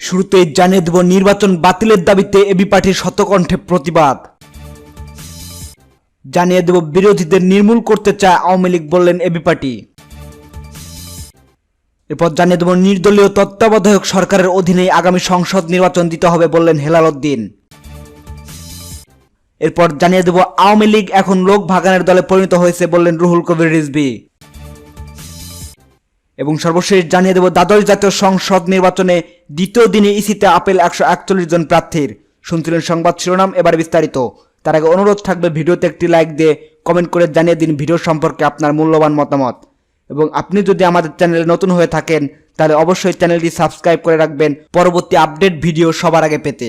শুরুতেই জানিয়ে দেব নির্বাচন বাতিলের দাবিতে এবি পার্টির শতকণ্ঠে প্রতিবাদ। জানিয়ে দেব বিরোধীদের নির্মূল করতে চায় আওয়ামী লীগ বললেন এবি পার্টি। এরপর জানিয়ে দেব নির্দলীয় তত্ত্বাবধায়ক সরকারের অধীনে আগামী সংসদ নির্বাচন দিতে হবে বললেন হেলাল উদ্দিন। এরপর জানিয়ে দেব আওয়ামী লীগ এখন লোক ভাগানের দলে পরিণত হয়েছে বললেন রুহুল কবির রিজভি। এবং সর্বশেষ জানিয়ে দেব, দ্বাদশ জাতীয় সংসদ নির্বাচনে দ্বিতীয় দিনে ইসিতে আপেল একশো একচল্লিশ জন প্রার্থীর। শুনছিলেন সংবাদ শিরোনাম, এবার বিস্তারিত। তার আগে অনুরোধ থাকবে, ভিডিওতে একটি লাইক দিয়ে কমেন্ট করে জানিয়ে দিন ভিডিও সম্পর্কে আপনার মূল্যবান মতামত। এবং আপনি যদি আমাদের চ্যানেলে নতুন হয়ে থাকেন, তাহলে অবশ্যই চ্যানেলটি সাবস্ক্রাইব করে রাখবেন। পরবর্তী আপডেট ভিডিও সবার আগে পেতে।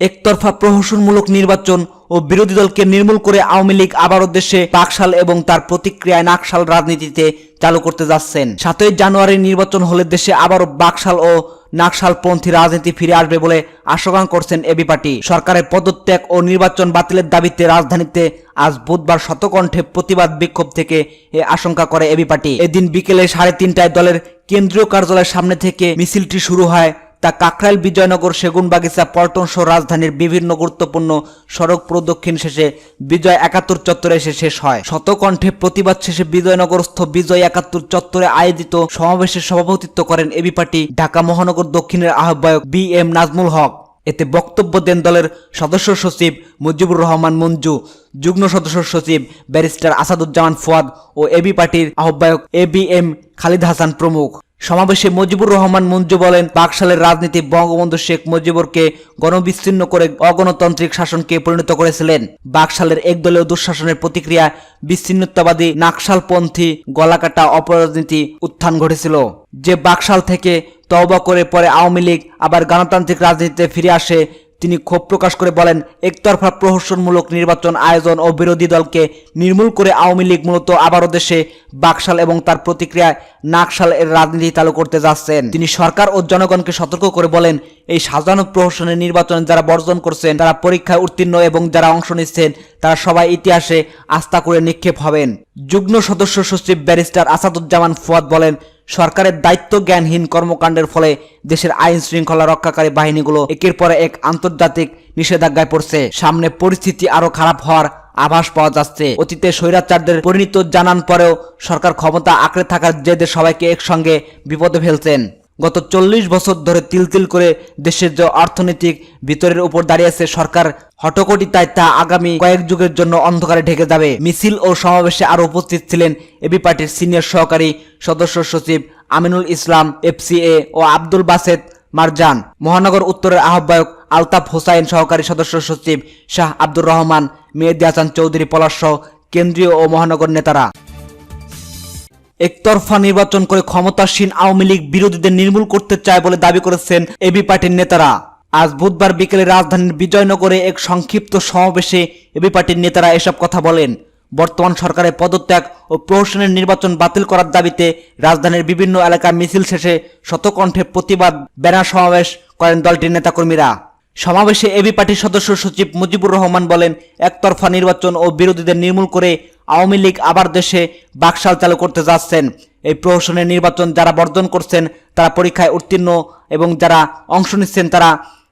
একতরফা প্রহসনমূলক নির্বাচন ও বিরোধী দলকে নির্মূল করে আওয়ামী লীগ আবারও দেশে পাকশাল এবং তার প্রতিক্রিয়ায় নাকশাল রাজনীতিতে চালু করতে যাচ্ছেন। সাতই জানুয়ারি নির্বাচন হলে দেশে আবারও বাকশাল ও নাকশালপন্থী রাজনীতি ফিরে আসবে বলে আশঙ্কা করছেন এবি পার্টি। সরকারের পদত্যাগ ও নির্বাচন বাতিলের দাবিতে রাজধানীতে আজ বুধবার শতকণ্ঠে প্রতিবাদ বিক্ষোভ থেকে এ আশঙ্কা করে এবি পার্টি। এদিন বিকেলে সাড়ে তিনটায় দলের কেন্দ্রীয় কার্যালয়ের সামনে থেকে মিছিলটি শুরু হয় তা কাকরাইল বিজয়নগর, সেগুনবাগিচা, পল্টন সহ রাজধানীর বিভিন্ন গুরুত্বপূর্ণ সড়ক প্রদক্ষিণ শেষে বিজয় একাত্তর চত্বরে এসে শেষ হয়। শতকণ্ঠে প্রতিবাদ শেষে বিজয়নগরস্থ বিজয় একাত্তর চত্বরে আয়োজিত সমাবেশে সভাপতিত্ব করেন এবি পার্টি ঢাকা মহানগর দক্ষিণের আহ্বায়ক বি এম নাজমুল হক। এতে বক্তব্য দেন দলের সদস্য সচিব মুজিবুর রহমান মঞ্জু, যুগ্ম সদস্য সচিব ব্যারিস্টার আসাদুজ্জামান ফুয়াদ ও এবি পার্টির আহ্বায়ক A B M Khalid Hasan প্রমুখ। সমাবেশে মুজিবুর রহমান মঞ্জু বলেন, বাকশালের রাজনীতি বঙ্গবন্ধু শেখ মুজিবুরকে গণবিচ্ছিন্ন করে অগণতান্ত্রিক শাসনকে পরিণত করেছিলেন। বাকশালের একদলীয় দুঃশাসনের প্রতিক্রিয়া বিচ্ছিন্নতাবাদী নাকশালপন্থী গলাকাটা অপরাজনীতি উত্থান ঘটেছিল। যে বাকশাল থেকে তওবা করে পরে আওয়ামী লীগ আবার গণতান্ত্রিক রাজনীতিতে ফিরে আসে তিনি ক্ষোভ প্রকাশ করে বলেন, একতরফা প্রহসনমূলক নির্বাচন আয়োজন ও বিরোধী দলকে নির্মূল করে আওয়ামী লীগ মূলত আবারও দেশে বাকশাল এবং তার প্রতিক্রিয়ায় নাকশাল এর রাজনীতি চালু করতে যাচ্ছেন। তিনি সরকার ও জনগণকে সতর্ক করে বলেন, এই সাজানো প্রহসনের নির্বাচনে যারা বর্জন করছেন, তারা পরীক্ষায় উত্তীর্ণ এবং যারা অংশ নিচ্ছেন, তারা সবাই ইতিহাসে আস্থা করে নিক্ষেপ হবেন। যুগ্ম সদস্য সচিব ব্যারিস্টার আসাদুজ্জামান ফুয়াদ বলেন সরকারের দায়িত্ব জ্ঞানহীন কর্মকাণ্ডের ফলে দেশের আইন শৃঙ্খলা রক্ষাকারী বাহিনীগুলো একের পর এক আন্তর্জাতিক নিষেধাজ্ঞায় পড়ছে। সামনে পরিস্থিতি আরও খারাপ হওয়ার আভাস পাওয়া যাচ্ছে। অতীতে স্বৈরাচারদের পরিণত জানান পরেও সরকার ক্ষমতা আঁকড়ে থাকার জেদে সবাইকে একসঙ্গে বিপদে ফেলছেন। গত চল্লিশ বছর ধরে তিল তিল করে দেশের যে অর্থনৈতিক ভিতরের উপর দাঁড়িয়েছে সরকার হটকটিতায় তা আগামী কয়েক যুগের জন্য অন্ধকারে ঢেকে যাবে। মিছিল ও সমাবেশে আরও উপস্থিত ছিলেন এবি পার্টির সিনিয়র সহকারী সদস্য সচিব আমিনুল ইসলাম, এফসিএ ও আব্দুল বাসেদ মারজান। মহানগর উত্তরের আহ্বায়ক আলতাফ হোসাইন সহকারী সদস্য সচিব শাহ আব্দুর রহমান, মেহেদি হাসান চৌধুরী পলাশ কেন্দ্রীয় ও মহানগর নেতারা। একতরফা নির্বাচন করে ক্ষমতাসীন আওয়ামী লীগ বিরোধীদের নির্মূল করতে চায় বলে দাবি করেছেন এবি পার্টির নেতারা। আজ বুধবার বিকেলে রাজধানীর বিজয়নগরে এক সংক্ষিপ্ত সমাবেশে এবি পার্টির নেতারা এসব কথা বলেন। বর্তমান সরকারের পদত্যাগ ও প্রহসনের নির্বাচন বাতিল করার দাবিতে রাজধানীর বিভিন্ন এলাকায় মিছিল শেষে শতকণ্ঠে প্রতিবাদ ব্যানার সমাবেশ করেন দলটির নেতাকর্মীরা। সমাবেশে এবি পার্টির সদস্য সচিব মুজিবুর রহমান বলেন, একতরফা নির্বাচন ও বিরোধীদের নির্মূল করে আওয়ামী লীগ আবার দেশে বাকশাল চালু করতে যাচ্ছেন। এই প্রহসনের নির্বাচন যারা বর্জন করছেন, তারা পরীক্ষায় উত্তীর্ণ এবং যারা অংশ নিচ্ছেন, তারা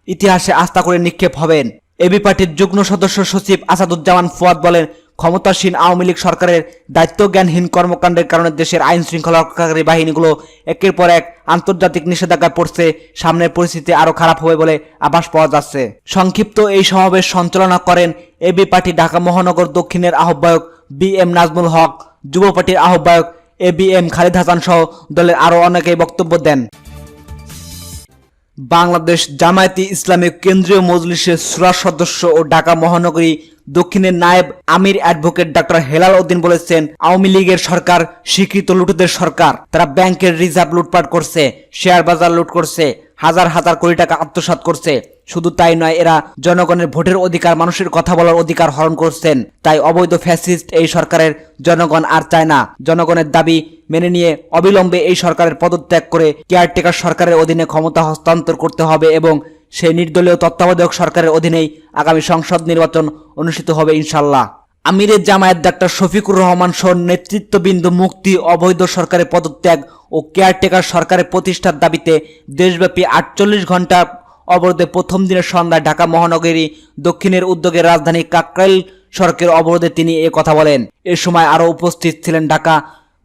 ইতিহাসে আস্থা করে নিক্ষেপ হবেন। এবি পার্টির যুগ্ম সদস্য সচিব আসাদুজ্জামান ফুয়াদ বলেন, ক্ষমতাসীন আওয়ামী লীগ সরকারের দায়িত্বজ্ঞানহীন কর্মকাণ্ডের কারণে দেশের আইন শৃঙ্খলা রক্ষাকারী বাহিনীগুলো একের পর এক আন্তর্জাতিক নিষেধাজ্ঞায় পড়ছে। সামনের পরিস্থিতি আরও খারাপ হবে বলে আভাস পাওয়া যাচ্ছে। সংক্ষিপ্ত এই সমাবেশ সঞ্চালনা করেন এবি পার্টি ঢাকা মহানগর দক্ষিণের আহ্বায়ক বি এম নাজমুল হক, যুব পার্টির আহ্বায়ক A B M Khalid Hasan সহ দলের আরও অনেকেই বক্তব্য দেন। বাংলাদেশ জামায়াতি ইসলামী কেন্দ্রীয় মজলিসের সুরা সদস্য ও ঢাকা মহানগরী দক্ষিণের নায়েব আমির অ্যাডভোকেট ডক্টর হেলাল উদ্দিন বলেছেন, আওয়ামী লীগের সরকার স্বীকৃত লুটুদের সরকার। তারা ব্যাংকের রিজার্ভ লুটপাট করছে শেয়ার বাজার লুট করছে হাজার হাজার কোটি টাকা আত্মসাৎ করছে। শুধু তাই নয়, এরা জনগণের ভোটের অধিকার, মানুষের কথা বলার অধিকার হরণ করছেন। তাই অবৈধ ফ্যাসিস্ট এই সরকারের জনগণ আর চায় না। জনগণের দাবি মেনে নিয়ে অবিলম্বে এই সরকারের পদত্যাগ করে কেয়ারটেকার সরকারের অধীনে ক্ষমতা হস্তান্তর করতে হবে এবং সেই নির্দলীয় তত্ত্বাবধায়ক সরকারের অধীনেই আগামী সংসদ নির্বাচন অনুষ্ঠিত হবে ইনশাল্লাহ আমিরে জামায়াত ডাক্তার শফিকুর রহমান সহ নেতৃত্ববৃন্দ, মুক্তি, অবৈধ সরকারের পদত্যাগ ও কেয়ারটেকার সরকারের প্রতিষ্ঠার দাবিতে দেশব্যাপী আটচল্লিশ ঘণ্টা অবরোধে প্রথম দিনের সন্ধ্যায় ঢাকা মহানগরী দক্ষিণের উদ্যোগে রাজধানী কাকরাইল সড়কের অবরোধে তিনি এ কথা বলেন। এ সময় আরও উপস্থিত ছিলেন ঢাকা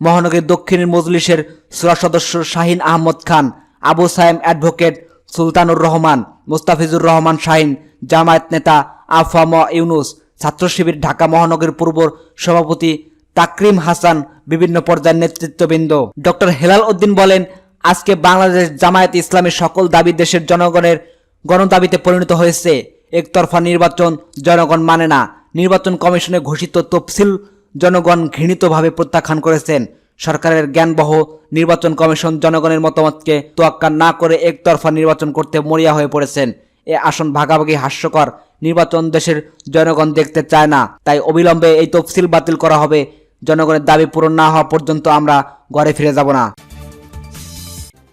মহানগরী দক্ষিণের মজলিসের সুরা সদস্য শাহিন আহমদ খান, আবু সায়েম অ্যাডভোকেট সুলতানুর রহমান, মুস্তাফিজুর রহমান শাহিন, জামায়াত নেতা আফাম ইউনুস ছাত্র শিবির ঢাকা মহানগর পূর্ব সভাপতি তাকরিম হাসান বিভিন্ন পর্যায়ের নেতৃত্ববৃন্দ। ডক্টর হেলাল উদ্দিন বলেন, আজকে বাংলাদেশ জামায়াত ইসলামের সকল দাবি দেশের জনগণের গণদাবিতে পরিণত হয়েছে। একতরফা নির্বাচন জনগণ মানে না। নির্বাচন কমিশনে ঘোষিত তফসিল জনগণ ঘৃণিতভাবে প্রত্যাখ্যান করেছেন। সরকারের জ্ঞানবহ নির্বাচন কমিশন জনগণের মতামতকে তোয়াক্কা না করে একতরফা নির্বাচন করতে মরিয়া হয়ে পড়েছেন। এ আসন ভাগাভাগি হাস্যকর। নির্বাচন দেশের জনগণ দেখতে চায় না। তাই অবিলম্বে এই তফসিল বাতিল করা হবে। জনগণের দাবি পূরণ না হওয়া পর্যন্ত আমরা ঘরে ফিরে যাব না।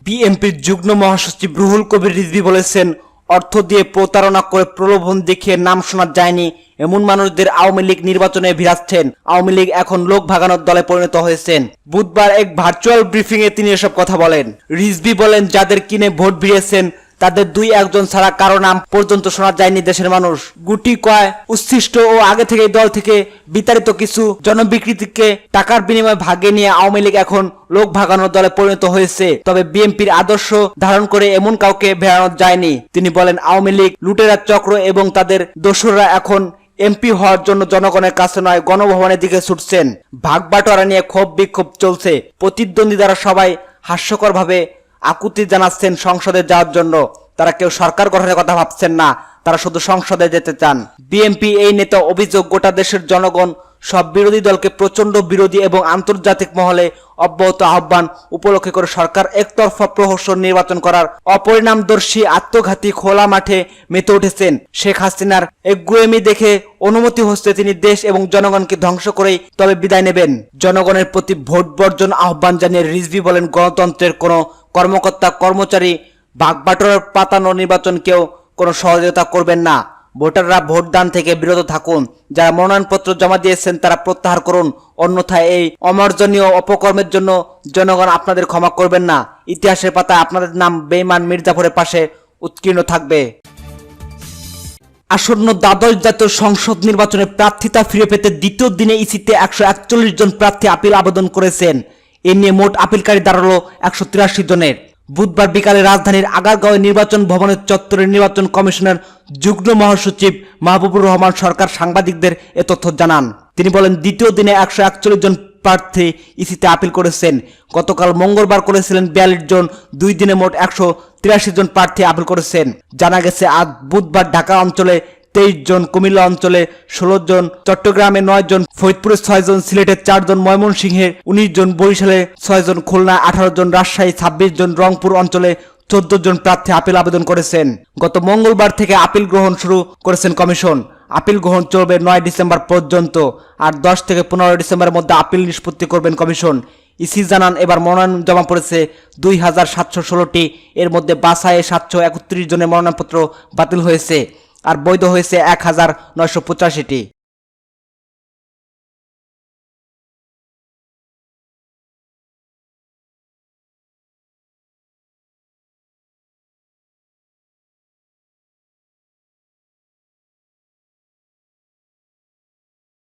বিএনপির যুগ্ম মহাসচিব রুহুল কবির রিজভি বলেছেন, অর্থ দিয়ে প্রতারণা করে প্রলোভন দেখিয়ে নাম শোনা যায়নি। এমন মানুষদের আওয়ামী লীগ নির্বাচনে ভিড়াচ্ছেন। আওয়ামী লীগ এখন লোক ভাগানোর দলে পরিণত হয়েছেন। বুধবার এক ভার্চুয়াল ব্রিফিং এ তিনি এসব কথা বলেন। রিজভি বলেন, যাদের কিনে ভোট ভিড়িয়েছেন তাদের দুই একজন ছাড়া কারও নাম পর্যন্ত শোনা যায়নি দেশের মানুষ। গুটি কয় উচ্ছিষ্ট ও আগে থেকে দল থেকে বিতাড়িত কিছু জনবিকৃতিকে টাকার বিনিময়ে ভাগে নিয়ে আওয়ামী লীগ এখন লোক ভাগানোর দলে পরিণত হয়েছে। তবে বিএনপির আদর্শ ধারণ করে এমন কাউকে ভেড়ানো যায়নি। তিনি বলেন, আওয়ামী লীগ, লুটেরা চক্র এবং তাদের দোসররা এখন এমপি হওয়ার জন্য জনগণের কাছে নয়, গণভবনের দিকে ছুটছেন। ভাগ বাটোয়ারা নিয়ে ক্ষোভ বিক্ষোভ চলছে। প্রতিদ্বন্দ্বী দ্বারা সবাই হাস্যকরভাবে আকুতি জানাচ্ছেন সংসদে যাওয়ার জন্য। তারা কেউ সরকার গঠনের কথা ভাবছেন না, তারা শুধু সংসদে যেতে চান। বিএনপি এই নেতা অভিযোগ, গোটা দেশের জনগণ, সব বিরোধী দলকে প্রচণ্ড বিরোধী এবং আন্তর্জাতিক মহলে অব্যাহত আহ্বান উপলক্ষে করে সরকার একতরফা প্রহসন নির্বাচন করার অপরিণামদর্শী আত্মঘাতী খোলা মাঠে মেতে উঠেছেন শেখ হাসিনার। একগুয়েমি দেখে অনুমতি হচ্ছে তিনি দেশ এবং জনগণকে ধ্বংস করেই তবে বিদায় নেবেন। জনগণের প্রতি ভোট বর্জন আহ্বান জানিয়ে রিজভি বলেন, গণতন্ত্রের কোনো কর্মকর্তা, কর্মচারী, বাগবাটোয়ার পাতানো নির্বাচন কেউ কোনো সহযোগিতা করবেন না। ভোটাররা ভোটদান থেকে বিরত থাকুন। যারা মনোনয়নপত্র জমা দিয়েছেন, তারা প্রত্যাহার করুন। অন্যথায় এই অমার্জনীয় অপকর্মের জন্য জনগণ আপনাদের ক্ষমা করবেন না। ইতিহাসের পাতায় আপনাদের নাম বেইমান মির্জাফরের পাশে উৎকীর্ণ থাকবে। আসন্ন দ্বাদশ জাতীয় সংসদ নির্বাচনে প্রার্থিতা ফিরে পেতে দ্বিতীয় দিনে ইসিতে একশো একচল্লিশ জন প্রার্থী আপিল আবেদন করেছেন। এ নিয়ে মোট আপিলকারী দাঁড়াল একশো তিরাশি জনের। বুধবার বিকালে রাজধানীর আগারগাঁওয়ে নির্বাচন ভবনের চত্বরে নির্বাচন কমিশনের যুগ্ম মহাসচিব মাহবুবুর রহমান সরকার সাংবাদিকদের এ তথ্য জানান। তিনি বলেন, দ্বিতীয় দিনে একশো একচল্লিশ জন প্রার্থী ইসিতে আপিল করেছেন। গতকাল মঙ্গলবার করেছিলেন বিয়াল্লিশ জন, দুই দিনে মোট একশো তিরাশি জন প্রার্থী আপিল করেছেন। জানা গেছে, আজ বুধবার ঢাকা অঞ্চলে তেইশ জন কুমিল্লা অঞ্চলে ষোলো জন, চট্টগ্রামে নয় জন, ফরিদপুরে ছয় জন, সিলেটে চারজন ময়মনসিংহে উনিশ জন, বরিশালে ছয় জন খুলনা আঠারো জন, রাজশাহী ছাব্বিশ জন, রংপুর অঞ্চলে চোদ্দ জন প্রার্থী আপিল আবেদন করেছেন। গত মঙ্গলবার থেকে আপিল গ্রহণ শুরু করেছেন কমিশন। আপিল গ্রহণ চলবে নয় ডিসেম্বর পর্যন্ত আর দশ থেকে পনেরো ডিসেম্বরের মধ্যে আপিল নিষ্পত্তি করবেন কমিশন। ইসি জানান, এবার মনোনয়ন জমা পড়েছে দুই হাজার সাতশো ষোলোটি। এর মধ্যে বাসায় সাতশো একত্রিশ জনের মনোনয়নপত্র বাতিল হয়েছে। আর বৈধ হয়েছে এক হাজার নয়শো পঁচাশিটি।